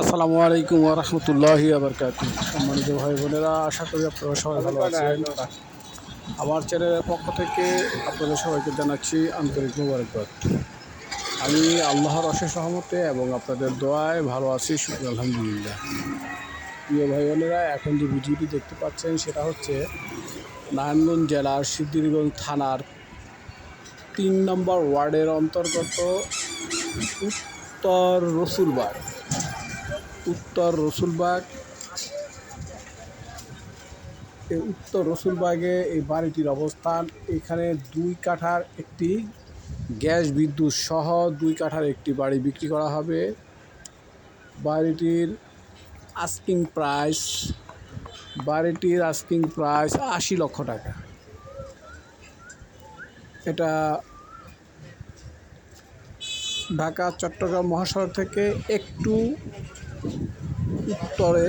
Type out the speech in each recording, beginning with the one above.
আসসালামু আলাইকুম রহমতুল্লাহি আবরকাত সম্মানিত ভাই বোনেরা, আশা করি আপনারা সবাই ভালো আছেন। আমার চ্যানেলের পক্ষ থেকে আপনাদের সবাইকে জানাচ্ছি আন্তরিক মুবারকবাদ। আমি আল্লাহর অশেষ সহমতে এবং আপনাদের দোয়ায় ভালো আছি, শুক্র আলহামদুলিল্লাহ। প্রিয় ভাই বোনেরা, এখন যে ভিডিওটি দেখতে পাচ্ছেন, সেটা হচ্ছে নারায়ণগঞ্জ জেলার সিদ্ধিরগঞ্জ থানার তিন নম্বর ওয়ার্ডের অন্তর্গত উত্তর রসুলবাগ উত্তর রসুলবাগ। এই উত্তর রসুলবাগে এই বাড়িটির অবস্থান। এখানে দুই কাঠার একটি গ্যাস বিদ্যুৎ সহ দুই কাঠার একটি বাড়ি বিক্রি করা হবে। বাড়িটির আস্কিং প্রাইস বাড়িটির আস্কিং প্রাইস আশি লক্ষ টাকা। এটা ঢাকা, চট্টগ্রাম মহাসড়ক থেকে একটু উত্তরে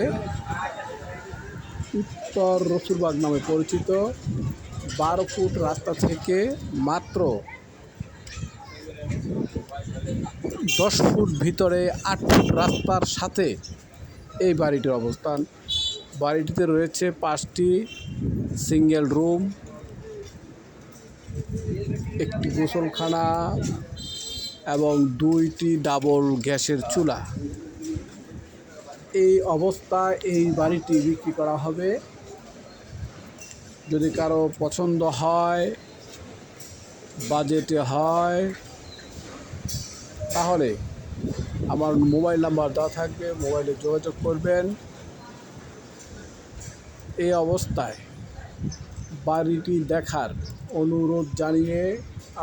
উত্তর রসুরবাগ নামে পরিচিত। বারো ফুট রাস্তা থেকে মাত্র দশ ফুট ভিতরে আট ফুট রাস্তার সাথে এই বাড়িটির অবস্থান। বাড়িটিতে রয়েছে পাঁচটি সিঙ্গেল রুম, একটি গোসলখানা এবং দুইটি ডাবল গ্যাসের চুলা। এই অবস্থায় এই বাড়িটি বিক্রি করা হবে। যদি কারও পছন্দ হয়, বাজেটে হয়, তাহলে আমার মোবাইল নাম্বার দেওয়া থাকবে, মোবাইলে যোগাযোগ করবেন। এই অবস্থায় বাড়িটি দেখার অনুরোধ জানিয়ে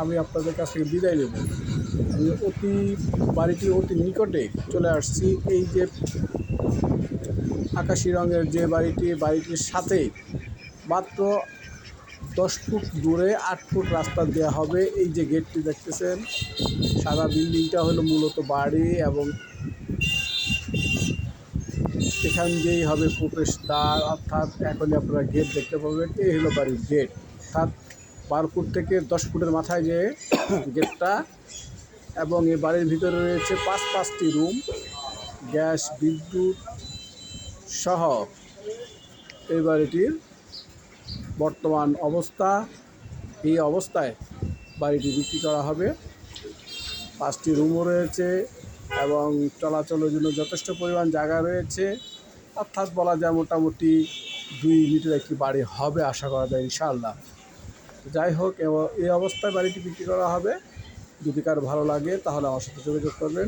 আমি আপনাদের কাছ থেকে বিদায় নেব। অতি বাড়িটির অতি নিকটে চলে আসছি। এই যে আকাশি রঙের যে বাড়িটি, বাড়িটির সাথে মাত্র দশ ফুট দূরে আট ফুট রাস্তা দেওয়া হবে। এই যে গেটটি দেখতেছেন, সাদা বিল্ডিংটা হলো মূলত বাড়ি এবং এখান দিয়েই হবে প্রবেশদ্বার অর্থাৎ এখনই আপনারা গেট দেখতে পাবেন, এই হলো বাড়ির গেট। অর্থাৎ বারো ফুট থেকে দশ ফুটের মাথায় যে গেটটা এবং এ বাড়ির ভিতরে রয়েছে পাঁচ পাঁচটি রুম, গ্যাস, বিদ্যুৎ সহ এই বাড়িটির বর্তমান অবস্থা। এই অবস্থায় বাড়িটি বিক্রি করা হবে। পাঁচটি রুমও রয়েছে এবং চলাচলের জন্য যথেষ্ট পরিমাণ জায়গা রয়েছে। অর্থাৎ বলা যায় মোটামুটি দুই মিটার একটি বাড়ি হবে আশা করা যায় ইনশাআল্লাহ। যাই হোক এই অবস্থায় বাড়িটি বিক্রি করা হবে। যদি কার ভালো লাগে, তাহলে আমার সাথে যোগাযোগ করবেন।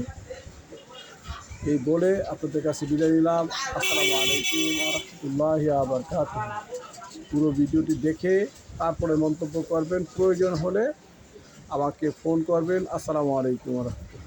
এই বলে আপনাদের কাছে বিদায় নিলাম। আসসালামু আলাইকুম রহমতুল্লাহ আবরকাত পুরো ভিডিওটি দেখে তারপরে মন্তব্য করবেন। প্রয়োজন হলে আমাকে ফোন করবেন। আসসালামু আলাইকুম রহমতুল্লাহ।